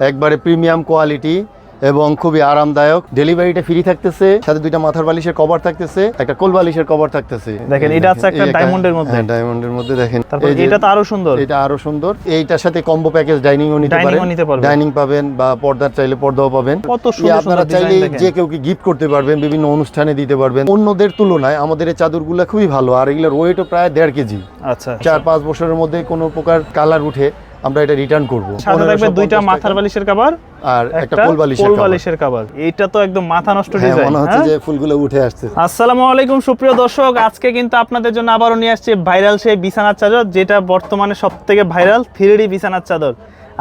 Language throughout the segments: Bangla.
একবারে প্রিমিয়াম কোয়ালিটি এবং খুবই আরামদায়ক। ডেলিভারিটা ফ্রি থাকতেছে সাথে দুইটা মাথার বালিশের কভার থাকতেছে একটা কোল বালিশের কভার থাকতেছে। দেখেন, এটা হচ্ছে একটা ডায়মন্ডের মধ্যে। হ্যাঁ ডায়মন্ডের মধ্যে দেখেন। তারপর এটা তো আরও সুন্দর। এটা আরও সুন্দর। এইটার সাথে কম্বো প্যাকেজ ডাইনিংও নিতে Dining ও পারেন। নিতে পারবেন। ডাইনিং পাবেন বা পর্দার চাইলে পর্দাও পাবেন। কত সুন্দর আপনারা চাইলে যে কেউ কি গিফট করতে পারবেন বিভিন্ন অনুষ্ঠানে দিতে পারবেন। অন্যদের তুলনায় আমাদের এই চাদরগুলো খুবই ভালো। আর এগুলোর ওয়েটও প্রায় দেড় কেজি। আচ্ছা। চার পাঁচ বছরের মধ্যে কোনো প্রকার কালার উঠে। আমরা এটা রিটার্ন করব। সাথে থাকবে দুইটা মাথার বালিশের কভার আর একটা কোল বালিশের কোল। বালিশের কভার এইটা তো একদম মাথা নষ্ট হ্যাঁ ডিজাইন মনে হচ্ছে যে ফুলগুলো উঠে আসছে। আসসালামু আলাইকুম সুপ্রিয় দর্শক। আজকে কিন্তু আপনাদের জন্য আবারও নিয়ে আসছে ভাইরাল সেই বিছানার চাদর যেটা বর্তমানে সব থেকে ভাইরাল থ্রিডি বিছানার চাদর।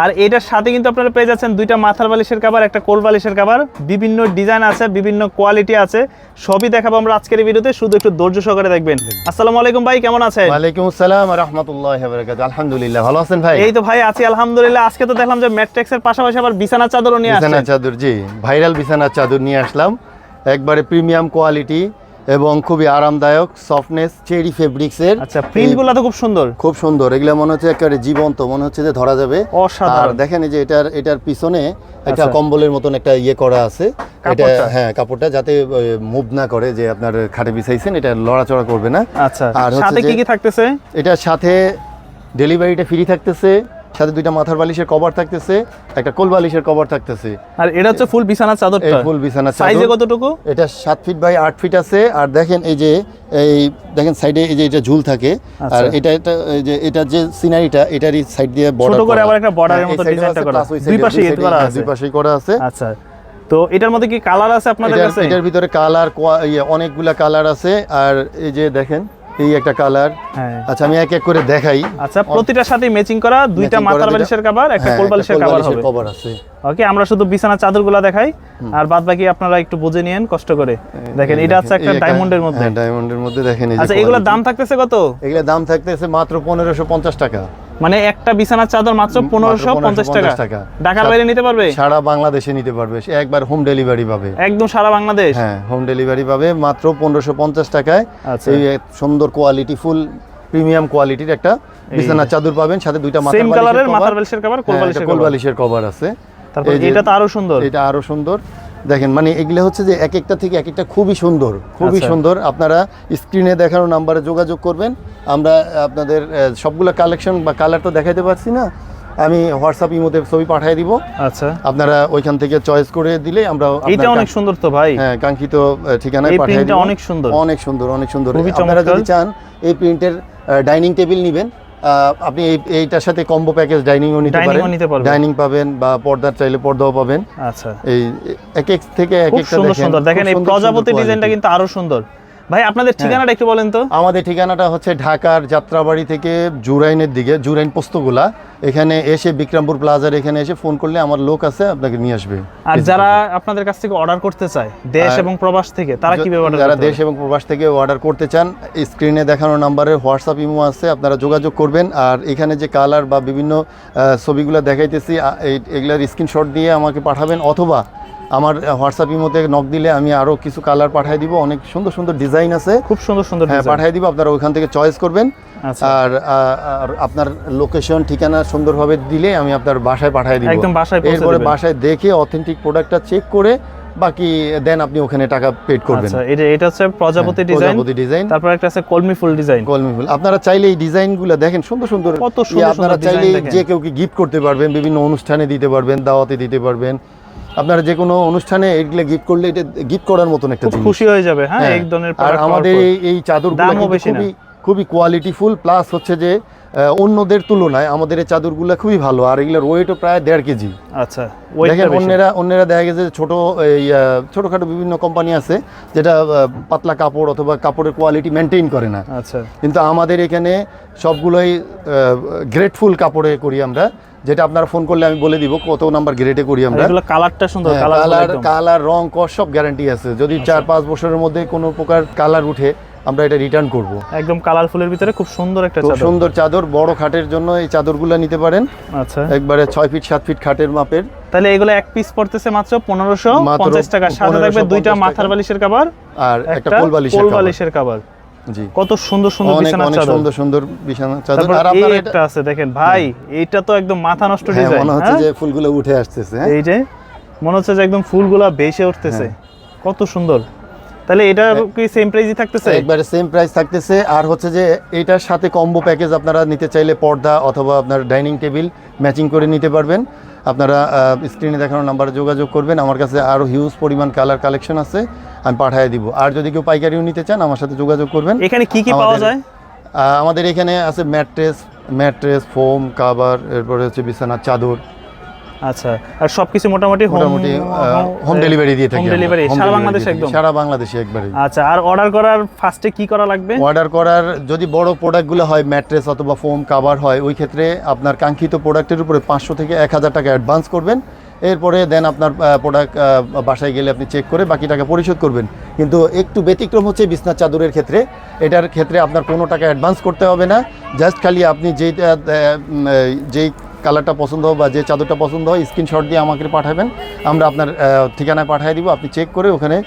আর এটার সাথে কিন্তু আপনারা পেয়ে যাচ্ছেন দুইটা মাথার বালিশের কাবার একটা কোল বালিশের কাবার বিভিন্ন ডিজাইন আছে বিভিন্ন কোয়ালিটি আছে। সবই দেখাবো আমরা আজকের ভিডিওতে। শুধু একটু ধৈর্য সহকারে দেখবেন। আসসালামু আলাইকুম ভাই কেমন আছেন? ওয়ালাইকুম আসসালাম রহমতুল্লাহ বারাকাতুহু। আলহামদুলিল্লাহ ভালো আছেন ভাই? এই তো ভাই আছি আলহামদুলিল্লাহ। আজকে তো দেখলাম যে ম্যাট্রিক্সের পাশাপাশি আবার বিছানার চাদরও নিয়ে বিছানা আসছেন। চাদর জি। ভাইরাল বিছানার চাদর নিয়ে আসলাম। একবারে প্রিমিয়াম কোয়ালিটি এবং খুবই আরামদায়ক সফটনেস চেরি ফেব্রিক্সের আচ্ছা প্রিন্টগুলো তো খুব সুন্দর। খুব সুন্দর। এগুলো মনে হচ্ছে একেবারে জীবন্ত মনে হচ্ছে যে ধরা যাবে। আর দেখেন এই যে এটার এটার পিছনে একটা আচ্ছা। কম্বলের মতন একটা ইয়ে করা আছে। এটা হ্যাঁ কাপড়টা যাতে মুভ না করে যে আপনার খাটে বিছাইছেন এটা লড়াচড়া করবে না। আচ্ছা। আর হচ্ছে সাথে কি কি থাকতেছে? এটার সাথে ডেলিভারিটা ফ্রি থাকতেছে। সাথে দুইটা মাথার বালিশের কভার থাকতেছে একটা কোল বালিশের কভার থাকতেছে। আর এটা হচ্ছে ফুল বিছানার এই চাদরটা ফুল বিছানার সাইজে কতটুকু? এটা সাত ফিট বাই আট ফিট আছে আর দেখেন এই যে এই দেখেন সাইডে এই যে এটা ঝুল থাকে আর আচ্ছা। এটা এটা এই যে এটা যে সিনারিটা এটারই সাইড দিয়ে ছোট বর্ডার করে। আবার একটা border এর মতো ডিজাইনটা করা। আছে দুই পাশেই এ করা আছে। দুই পাশেই করা আছে। আচ্ছা। তো এটার মধ্যে কি কালার আছে আপনাদের কাছে? এটার ভিতরে কালার অনেকগুলা কালার আছে আর এই যে দেখেন এই একটা কালার হ্যাঁ। আচ্ছা আমি এক এক করে দেখাই। আচ্ছা প্রতিটার সাথে ম্যাচিং করা দুইটা মাথার বালিশের কভার একটা হ্যাঁ, কোল বালিশের কভার হবে। কভার আছে। ওকে আমরা শুধু বিছানার চাদরগুলো দেখাই আর বাদ বাকি আপনারা একটু বুঝে নিয়েন কষ্ট করে। দেখেন এটা হচ্ছে একটা ডায়মন্ডের মধ্যে। হ্যাঁ ডায়মন্ডের মধ্যে দেখেন আচ্ছা এগুলোর দাম থাকতেছে কত? এগুলোর দাম থাকতেছে মাত্র পনেরোশো পঞ্চাশ টাকা। মানে একটা বিছানার চাদর মাত্র পনেরোশো পঞ্চাশ টাকা। ঢাকার বাইরে নিতে পারবে? সারা বাংলাদেশে নিতে পারবে। একবার হোম ডেলিভারি পাবে। একদম সারা বাংলাদেশ? হ্যাঁ হোম ডেলিভারি পাবে মাত্র পনেরোশো পঞ্চাশ টাকায়। আচ্ছা। এই সুন্দর কোয়ালিটি ফুল প্রিমিয়াম কোয়ালিটির একটা বিছানার চাদর পাবেন। সাথে দুইটা মাথার সেম কালারের মাথার বালিশের কভার কোল হ্যাঁ। বালিশের কভার আছে। তারপর এটা তো আরও সুন্দর। এটা আরও সুন্দর। দেখেন মানে এগুলো হচ্ছে যে এক একটা থেকে এক একটা খুবই সুন্দর খুবই আচ্ছা। সুন্দর। আপনারা স্ক্রিনে দেখানো নাম্বারে যোগাযোগ করবেন। আমরা আপনাদের সবগুলো কালেকশন বা কালার তো দেখাইতে পারছি না। আমি হোয়াটসঅ্যাপ ইমোতে ছবি পাঠিয়ে দিব। আচ্ছা। আপনারা ওইখান থেকে চয়েস করে দিলে আমরা এটা অনেক সুন্দর তো ভাই। হ্যাঁ কাঙ্ক্ষিত ঠিকানায় পাঠিয়ে দিব। অনেক সুন্দর। অনেক সুন্দর অনেক সুন্দর। আপনারা যদি চান এই প্রিন্টের ডাইনিং টেবিল নেবেন। আপনি এইটার সাথে কম্বো প্যাকেজ ডাইনিং নিতে ও পারেন। নিতে পারেন ডাইনিং পাবেন বা পর্দার চাইলে পর্দাও পাবেন। আচ্ছা। এই এক এক থেকে এক এক একটা সুন্দর দেখেন, সুন্দর। দেখেন এই প্রজাপতি ডিজাইনটা। কিন্তু আরও সুন্দর। ভাই আপনাদের ঠিকানাটা একটু বলেন তো। আমাদের ঠিকানাটা হচ্ছে ঢাকার যাত্রাবাড়ি থেকে জুরাইনের দিকে জুরাইন পোস্তগোলা। এখানে এসে বিক্রমপুর প্লাজার এখানে এসে ফোন করলে আমার লোক আছে আপনাকে নিয়ে আসবে। আর যারা আপনাদের কাছ থেকে অর্ডার করতে চায় দেশ এবং প্রবাস থেকে তারা কীভাবে অর্ডার যারা দেশ এবং প্রবাস থেকে অর্ডার করতে চান স্ক্রিনে দেখানো নাম্বারে হোয়াটসঅ্যাপ ইমো আছে আপনারা যোগাযোগ করবেন। আর এখানে যে কালার বা বিভিন্ন ছবিগুলো দেখাইতেছি এই- এগুলার স্ক্রিনশট দিয়ে আমাকে পাঠাবেন অথবা আমার হোয়াটসঅ্যাপ ইমোতে নক দিলে আমি আরও কিছু কালার পাঠিয়ে দিব। অনেক সুন্দর সুন্দর ডিজাইন আছে। খুব সুন্দর সুন্দর হ্যাঁ পাঠিয়ে দিব আপনারা ওইখান থেকে চয়েস করবেন। আচ্ছা। আর আপনার লোকেশন ঠিকানা সুন্দরভাবে দিলে আমি আপনার বাসায় পাঠিয়ে দিব। একদম বাসায় এরপরে। বাসায় দেখে অথেন্টিক প্রোডাক্টটা চেক করে বাকি দেন আপনি ওখানে টাকা পেড করবেন। আচ্ছা এটা এটা হচ্ছে প্রজাপতি হ্যাঁ, ডিজাইন প্রজাপতি ডিজাইন তারপর একটা আছে কলমি ফুল ডিজাইন কলমি ফুল। আপনারা চাইলে এই ডিজাইনগুলো দেখেন সুন্দর সুন্দর কত ইয়ে সুন্দর আপনারা চাইলে যে কেউ কি গিফট করতে পারবেন বিভিন্ন অনুষ্ঠানে দিতে পারবেন দাওয়াতে দিতে পারবেন। আপনারা যে কোনো অনুষ্ঠানে এগুলো গিফট করলে এটা গিফট করার মতন একটা জিনিস। খুশি হয়ে যাবে হ্যাঁ হ্যাঁ। এক ধরনের আর আমাদের এই চাদরগুলো বেশি খুবই খুবই কোয়ালিটিফুল প্লাস হচ্ছে যে অন্যদের তুলনায় আমাদের এই চাদরগুলো খুবই ভালো আর এগুলোর ওয়েটও প্রায় দেড় কেজি। আচ্ছা দেখেন অন্যেরা অন্যেরা দেখা গেছে ছোট এই ছোটখাটো বিভিন্ন কোম্পানি আছে যেটা পাতলা কাপড় অথবা কাপড়ের কোয়ালিটি মেনটেন করে না। আচ্ছা। কিন্তু আমাদের এখানে সবগুলোই গ্রেটফুল কাপড়ে করি আমরা যেটা আপনারা ফোন করলে আমি বলে দিব কত নাম্বার গ্রেডে করি আমরা। এগুলো কালারটা সুন্দর হ্যাঁ, কালার কালার কালার রং কস সব গ্যারান্টি আছে। যদি চার পাঁচ বছরের মধ্যে কোনো প্রকার কালার উঠে আমরা এটা রিটার্ন করব। একদম কালারফুলের ভিতরে খুব সুন্দর একটা চাদর। সুন্দর চাদর বড় খাটের জন্য এই চাদরগুলো নিতে পারেন। আচ্ছা। একবারে ছয় ফিট সাত ফিট খাটের মাপের। তাহলে এগুলো এক পিস পড়তেছে মাত্র পনেরোশো মাত্র পঞ্চাশ টাকা। সাথে থাকবে দুইটা মাথার বালিশের কাবার আর একটা কোল বালিশের কোল বালিশের কাবার জি। কত সুন্দর সুন্দর অনেক চাদর। সুন্দর সুন্দর বিছানা চাদর। আর আপনারা একটা আছে দেখেন ভাই এটা তো একদম মাথা নষ্ট হ্যাঁ ডিজাইন মনে হচ্ছে যে ফুলগুলো উঠে আসতেছে হ্যাঁ? এই যে মনে হচ্ছে যে একদম ফুলগুলা বেশে উঠতেছে। হ্যাঁ। কত সুন্দর। তাহলে এটা কি সেম প্রাইসই থাকতেছে? একবারে সেম প্রাইস থাকতেছে। আর হচ্ছে যে এটার সাথে কম্বো প্যাকেজ আপনারা নিতে চাইলে পর্দা অথবা আপনার ডাইনিং টেবিল ম্যাচিং করে নিতে পারবেন। আপনারা স্ক্রিনে দেখানো নাম্বারে যোগাযোগ করবেন। আমার কাছে আরও হিউজ পরিমাণ কালার কালেকশন আছে আমি পাঠিয়ে দিব। আর যদি কেউ পাইকারিও নিতে চান আমার সাথে যোগাযোগ করবেন। এখানে কি কি পাওয়া যায়? আমাদের এখানে আছে ম্যাট্রেস ম্যাট্রেস ফোম কাভার এরপরে হচ্ছে বিছানার চাদর। আচ্ছা আর সবকিছু মোটামুটি মোটামুটি হোম ডেলিভারি দিয়ে থাকি হোম ডেলিভারি সারা বাংলাদেশে একদম? সারা বাংলাদেশে একবারে। আচ্ছা আর অর্ডার করার ফার্স্টে কি করা লাগবে? অর্ডার করার যদি বড় প্রোডাক্টগুলো হয় ম্যাট্রেস অথবা ফোম কাভার হয় ওই ক্ষেত্রে আপনার কাঙ্ক্ষিত প্রোডাক্টের উপরে পাঁচশো থেকে এক হাজার টাকা অ্যাডভান্স করবেন। এরপরে দেন আপনার প্রোডাক্ট বাসায় গেলে আপনি চেক করে বাকি টাকা পরিশোধ করবেন। কিন্তু একটু ব্যতিক্রম হচ্ছে বিছনার চাদরের ক্ষেত্রে। এটার ক্ষেত্রে আপনার কোনো টাকা অ্যাডভান্স করতে হবে না। জাস্ট খালি আপনি যেই যেই কালারটা পছন্দ হয় বা যে চাদরটা পছন্দ হয় স্ক্রিনশট দিয়ে আমাকে পাঠাবেন। আমরা আপনার ঠিকানায় পাঠিয়ে দিব আপনি চেক করে ওখানে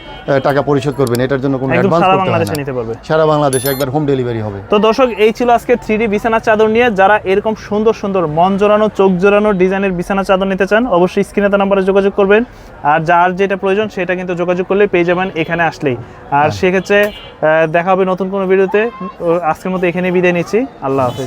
টাকা পরিশোধ করবেন। এটার জন্য কোনো অ্যাডভান্স করতে হবে নিতে পারবে। সারা বাংলাদেশে একবার হোম ডেলিভারি হবে। তো দর্শক এই ছিল আজকে থ্রি ডি বিছানার চাদর নিয়ে। যারা এরকম সুন্দর সুন্দর মন জোরানো চোখ জোরানো ডিজাইনের বিছানা চাদর নিতে চান অবশ্যই স্ক্রিনে তার নাম্বারে যোগাযোগ করবেন। আর যার যেটা প্রয়োজন সেটা কিন্তু যোগাযোগ করলে পেয়ে যাবেন এখানে আসলেই। আর সেক্ষেত্রে আহ, দেখা হবে নতুন কোনো ভিডিওতে। আজকের মতো এখানে বিদায় নিচ্ছি। আল্লাহ হাফিজ।